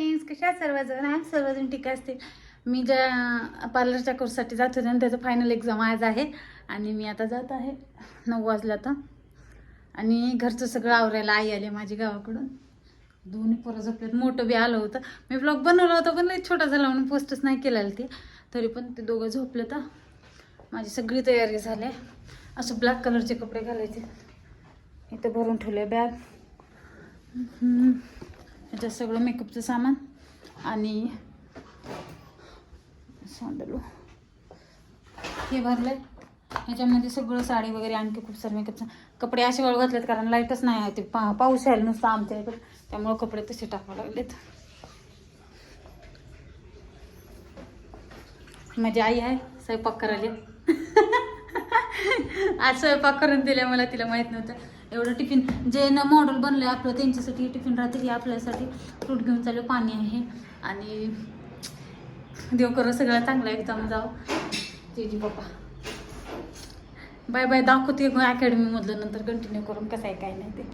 Friends कशा सर्वजण आहे सर्वजण ठीक असतील? मी ज्या पार्लरच्या कोर्ससाठी जात होते आणि त्याचं फायनल एक्झाम आज आहे. आणि मी आता जात आहे. नऊ वाजला तर आणि घरचं सगळं आवरायला आई आली माझी गावाकडून. दोन्ही पोरं झोपलेत मोठं बी आलं होतं. मी ब्लॉग बनवला होता पण लई छोटा झाला म्हणून पोस्टच नाही केलेलं ते. तरी पण ते दोघं झोपलं तर. माझी सगळी तयारी झाली. असं ब्लॅक कलरचे कपडे घालायचे. इथं भरून ठेवले बॅग ह्याच्यात सगळं मेकअपचं सामान आणि सांडलो हे भरलंय ह्याच्यामध्ये सगळं साडी वगैरे आणखी खूप सारे मेकअपचं कपडे असे वाळू घातलेत कारण लाईटच नाही आहे ते पा पाऊस यायला नुसतं आमच्या इकडे त्यामुळं कपडे तसे टाकावं लागलेत माझी आई आहे स्वयंपाक करायला आज स्वयंपाक करून दिल्या मला तिला माहीत नव्हतं एवढं टिफिन जे न मॉडेल बनलं आपलं त्यांच्यासाठी टिफिन राहते आपल्यासाठी. फ्रूट घेऊन चालू पाणी आहे. आणि देव करो सगळं चांगलं एकदम जाऊ. जीजी पप्पा. बाय बाय दाखवते अकॅडमीमधलं नंतर कंटिन्यू करून कसं आहे काय नाही ते.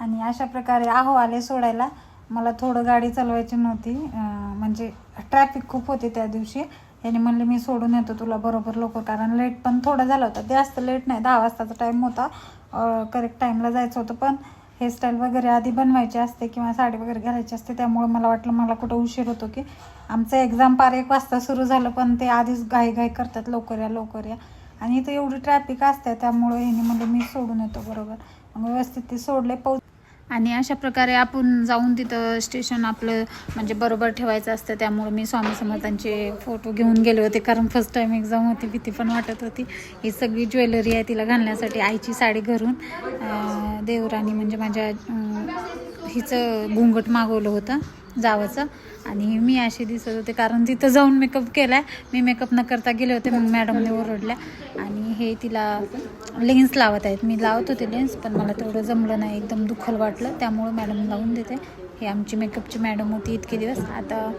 आणि अशा प्रकारे आहो आले सोडायला. मला थोडं गाडी चालवायची नव्हती. म्हणजे ट्रॅफिक खूप होते त्या दिवशी. याने म्हणले मी सोडून येतो तुला बरोबर लवकर. कारण लेट पण थोडा झाला होता. जास्त लेट नाही दहा वाजताचा टाईम होता. करेक्ट टाईमला जायचं होतं. पण हेअरस्टाईल वगैरे आधी बनवायची असते किंवा साडी वगैरे घालायची असते. त्यामुळे मला वाटलं मला कुठं उशीर होतो की आमचं एक्झाम पार एक वाजता सुरू झालं पण ते आधीच घाई घाई करतात लवकर या लवकर या. आणि इथं एवढी ट्रॅफिक असते त्यामुळे हिने म्हणजे मी सोडून येतो बरोबर. मग व्यवस्थित ते सोडले पाऊस आणि अशा प्रकारे आपण जाऊन तिथं स्टेशन आपलं म्हणजे बरोबर ठेवायचं असतं. त्यामुळे मी स्वामी समर्थांचे फोटो घेऊन गेले होते. कारण फर्स्ट टाईम एक्झाम होती भीती पण वाटत होती. ही सगळी ज्वेलरी आहे तिला घालण्यासाठी आईची साडी घरून. देवराणी म्हणजे माझ्या हिचं घुंगट मागवलं होतं. जावंचं आणि मी अशी दिसत होते कारण तिथं जाऊन मेकअप केला मी मेकअप न करता गेले होते मग मॅडमने ओरडल्या. आणि हे तिला लेन्स लावत आहेत. मी लावत होते लेन्स पण मला तेवढं जमलं नाही. एकदम दुःखल वाटलं. त्यामुळं मॅडम लावून देते. हे आमची मेकअपची मॅडम होती इतके दिवस. आता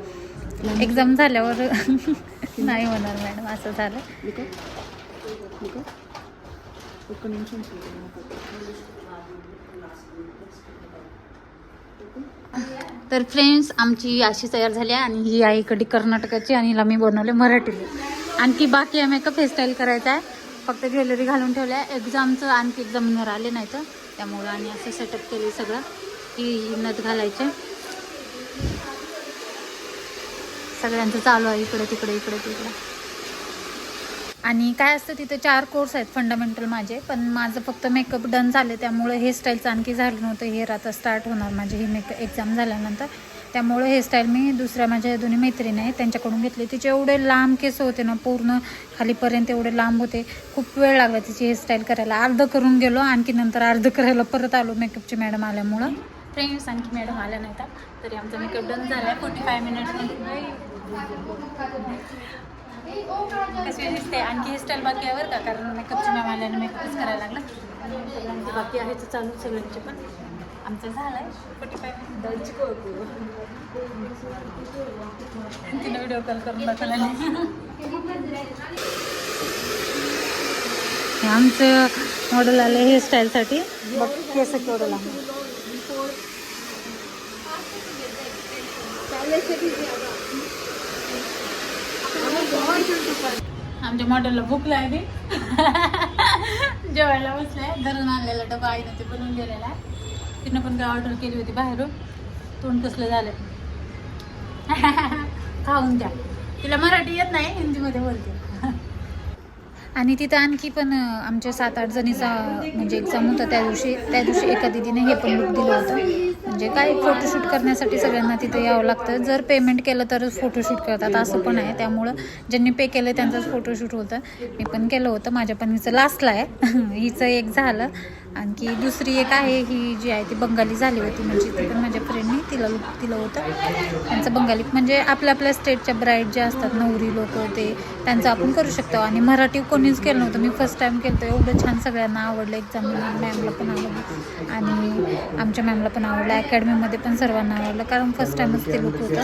एक्झाम झाल्यावर नाही होणार मॅडम असं झालं. तर फ्रेंड्स आमची अशी तयार झाली आहे आणि ही आहे इकडे कर्नाटकाची आणि हिला मी बनवले मराठीला. आणखी बाकी आहे मेकअप हेअरस्टाईल करायचा आहे. फक्त ज्वेलरी घालून ठेवल्या. आहे एक्झामचं आणखी एक्झामिनर आले नाही तर. त्यामुळं आणि असं सेटअप केले सगळं. ही नथ घालायचे. सगळ्यांचं चालू आहे. इकडे तिकडे इकडे तिकडे. आणि काय असतं तिथे चार कोर्स आहेत फंडामेंटल माझे पण माझं फक्त मेकअप डन झाले त्यामुळे हेअरस्टाईलचं आणखी झालं नव्हतं हेअर आता स्टार्ट होणार माझे ही मेकअप एक्झाम झाल्यानंतर. त्यामुळे हेअरस्टाईल मी दुसऱ्या माझ्या दोन्ही मैत्रिणी आहेत त्यांच्याकडून घेतली. तिचे एवढे लांब केस होते ना पूर्ण खालीपर्यंत एवढे लांब होते. खूप वेळ लागला तिची हेअरस्टाईल करायला. अर्ध करून गेलो आणखी नंतर अर्ध करायला परत आलो मेकअपची मॅडम आल्यामुळं. फ्रेंड्स आणखी मॅडम आल्या नाही तरी आमचा मेकअप डन झाला आहे फोर्टी फाय मिनिट्स कशी दिसते? आणखी हेअरस्टाईल बाकी आहे बरं का? कारण मेकअपची मॅम आल्याने मेकअपच करायला लागला. आणखी बाकी आहे ते चालू सगळ्यांचे पण. आमचं झालं आहे फोर्टी फाय तिनं व्हिडिओ कॉल करून दाखवला नाही आमचं मॉडेल आलं हेअरस्टाईलसाठी बघ केस केवढं लांब आमच्या मॉडेलला भूक लागली. जेवायला बसलाय. धरून आणलेला डबा आईनं ते बनवून गेलेला आहे. तिनं पण काय ऑर्डर केली होती बाहेरून. तोंड कसलं झालं. खाऊन द्या. तिला मराठी येत नाही हिंदीमध्ये बोलते. आणि तिथं आणखी पण आमच्या सात आठ जणीचा म्हणजे एक्झाम होता त्या दिवशी त्या दिवशी एका दिदीने हे पण लुक दिलं होतं. म्हणजे काय फोटोशूट करण्यासाठी सगळ्यांना तिथं यावं लागतं. जर पेमेंट केलं तरच फोटोशूट करतात असं पण आहे. त्यामुळं ज्यांनी पे केलं त्यांचंच फोटोशूट होतं. मी पण केलं होतं. माझ्या पण हिचं लास्टला आहे. हिचं एक झालं. आणखी दुसरी एक आहे ही जी आहे ती बंगाली झाली होती म्हणजे ती पण माझ्या फ्रेंडने तिला तिला होतं. त्यांचं बंगाली म्हणजे आपल्या आपल्या स्टेटच्या ब्राईड जे असतात नवरी लोक ते त्यांचं आपण करू शकतो. आणि मराठी कोणीच केलं नव्हतं. मी फर्स्ट टाईम केलं होतं एवढं छान सगळ्यांना आवडलं. एक्झाम मॅमला पण आवडलं. आणि आमच्या मॅमला पण आवडलं. अकॅडमीमध्ये पण सर्वांना आवडलं. कारण फर्स्ट टाईमच ते लुक होतं.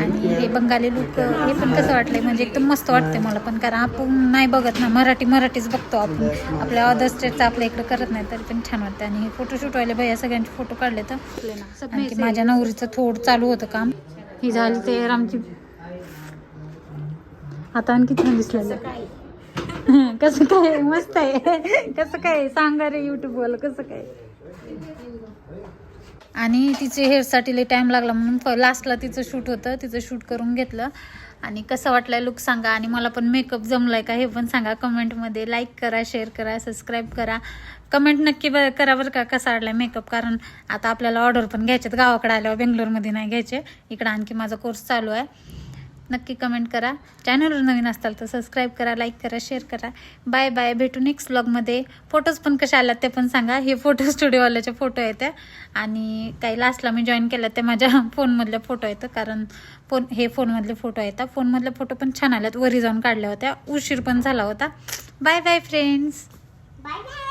आणि हे बंगाली लुक हे पण कसं वाटलं म्हणजे एकदम मस्त वाटते मला पण. कारण आपण नाही बघत ना. मराठी मराठीच बघतो आपण. आपल्या अदर स्टेटचं आपल्या इकडं करत नाही. तर पण छान वाटतं आणि हे फोटोशूट वाले भैया सगळ्यांचे फोटो काढले तर. माझ्या नवरीचं थोडं चालू होतं काम. ही झाली ते आमची आता आणखी छान दिसलेलं. कसं काय? मस्त आहे. कसं काय? सांगा रे युट्यूबवाला कसं काय? आणि तिचे हेअरसाठी लई टाईम लागला म्हणून लास्टला तिचं शूट होतं. तिचं शूट करून घेतलं. आणि कसं वाटलं लुक सांगा. आणि मला पण मेकअप जमलाय का हे पण सांगा. कमेंटमध्ये लाईक करा शेअर करा सबस्क्राईब करा. कमेंट नक्की ब करा बरं का कसा आडलाय मेकअप कारण आता आपल्याला ऑर्डर पण घ्यायच्यात गावाकडे आल्यावर बेंगलोरमध्ये नाही घ्यायचे. इकडं आणखी माझा कोर्स चालू आहे. नक्की कमेंट करा. चॅनलवर नवीन असताल तर सबस्क्राईब करा लाईक करा शेअर करा. बाय बाय भेटू नेक्स्ट ब्लॉगमध्ये फोटोज पण कशा आल्यात ते पण सांगा. हे फोटो स्टुडिओवाल्याचे फोटो आहेत आणि काही लास्टला मी जॉईन केलं ते माझ्या फोनमधले फोटो आहेत कारण फोन हे फोनमधले फोटो आहेत फोनमधले फोटो पण छान आल्यात. वरी जाऊन काढल्या होत्या. उशीर पण झाला होता. Bye bye friends bye bye